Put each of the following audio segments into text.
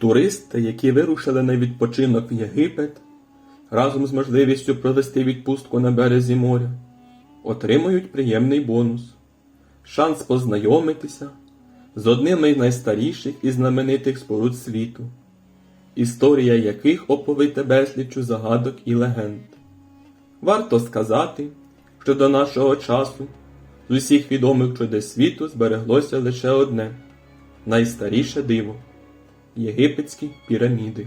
Туристи, які вирушили на відпочинок в Єгипет, разом з можливістю провести відпустку на березі моря, отримують приємний бонус шанс познайомитися з одними з найстаріших і знаменитих споруд світу, історія яких оповита безліччю загадок і легенд. Варто сказати, що до нашого часу з усіх відомих чудес світу збереглося лише одне найстаріше диво єгипетські піраміди.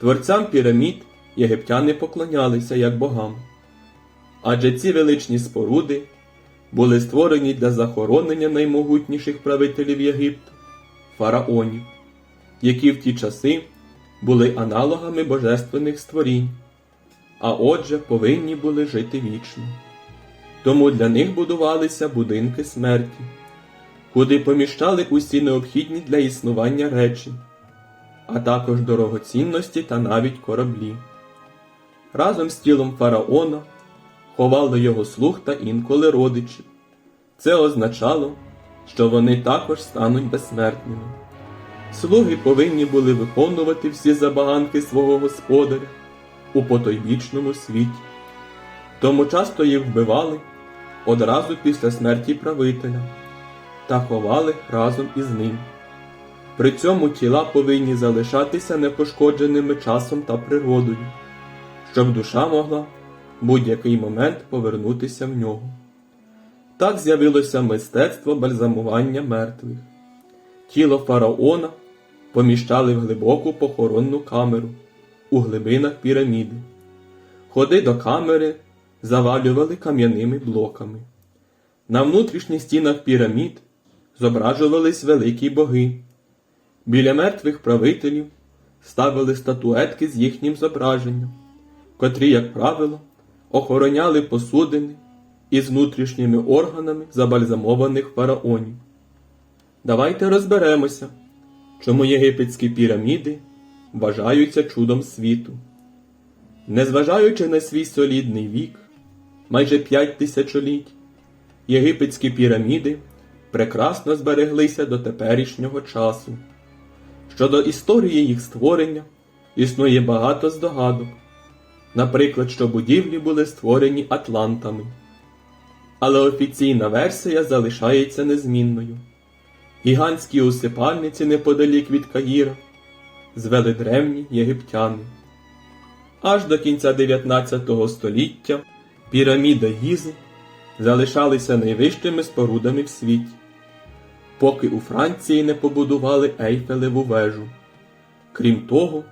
Творцям пірамід єгиптяни поклонялися як богам, адже ці величні споруди були створені для захоронення наймогутніших правителів Єгипту фараонів, які в ті часи були аналогами божественних створінь, а отже повинні були жити вічно. Тому для них будувалися будинки смерті, куди поміщали усі необхідні для існування речі, а також дорогоцінності та навіть кораблі. Разом з тілом фараона ховали його слуг та інколи родичів. Це означало, що вони також стануть безсмертними. Слуги повинні були виконувати всі забаганки свого господаря у потойбічному світі. Тому часто їх вбивали одразу після смерті правителя та ховали разом із ним. При цьому тіла повинні залишатися непошкодженими часом та природою, щоб душа могла в будь-який момент повернутися в нього. Так з'явилося мистецтво бальзамування мертвих. Тіло фараона поміщали в глибоку похоронну камеру у глибинах піраміди. Ходи до камери завалювали кам'яними блоками. На внутрішніх стінах пірамід зображувались великі боги. Біля мертвих правителів ставили статуетки з їхнім зображенням, котрі, як правило, охороняли посудини із внутрішніми органами забальзамованих фараонів. Давайте розберемося, чому єгипетські піраміди вважаються чудом світу. Незважаючи на свій солідний вік, майже п'ять тисячоліть, єгипетські піраміди прекрасно збереглися до теперішнього часу. Щодо історії їх створення існує багато здогадок, наприклад, що будівлі були створені атлантами. Але офіційна версія залишається незмінною. Гігантські усипальниці неподалік від Каїра звели древні єгиптяни. Аж до кінця 19 століття піраміда Гізи залишалися найвищими спорудами в світі, поки у Франції не побудували Ейфелеву вежу. Крім того,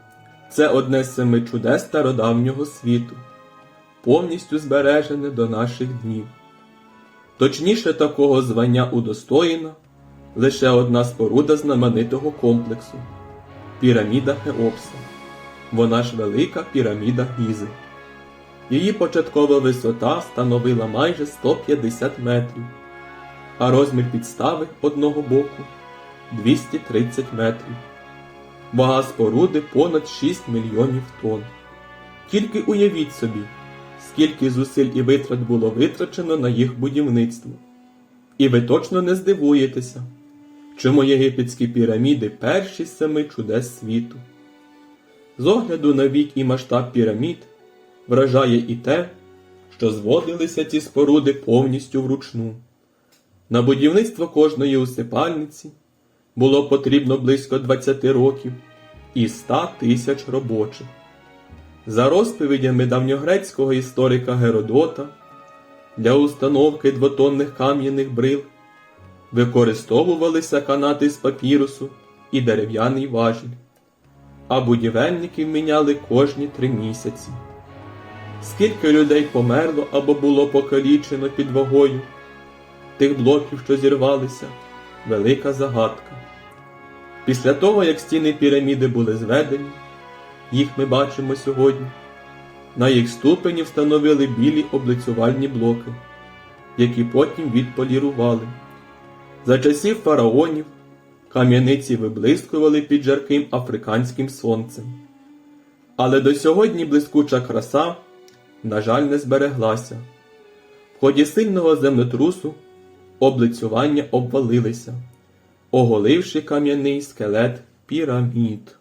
це одне з семи чудес стародавнього світу, повністю збережене до наших днів. Точніше такого звання удостоєна лише одна споруда знаменитого комплексу піраміда Хеопса. Вона ж велика піраміда Гізи. Її початкова висота становила майже 150 метрів, а розмір підстави одного боку 230 метрів. Вага споруди понад 6 мільйонів тонн. Тільки уявіть собі, скільки зусиль і витрат було витрачено на їх будівництво. І ви точно не здивуєтеся, чому єгипетські піраміди перші з семи чудес світу. З огляду на вік і масштаб пірамід вражає і те, що зводилися ці споруди повністю вручну. На будівництво кожної усипальниці було потрібно близько 20 років і 100 тисяч робочих. За розповідями давньогрецького історика Геродота, для установки двотонних кам'яних брил використовувалися канати з папірусу і дерев'яний важіль, а будівельників міняли кожні три місяці. Скільки людей померло або було покалічено під вагою тих блоків, що зірвалися, велика загадка. Після того, як стіни піраміди були зведені, їх ми бачимо сьогодні, на їх ступені встановили білі облицювальні блоки, які потім відполірували. За часів фараонів кам'яниці виблискували під жарким африканським сонцем. Але до сьогодні блискуча краса, на жаль, не збереглася. В ході сильного землетрусу облицювання обвалилися, оголивши кам'яний скелет пірамід.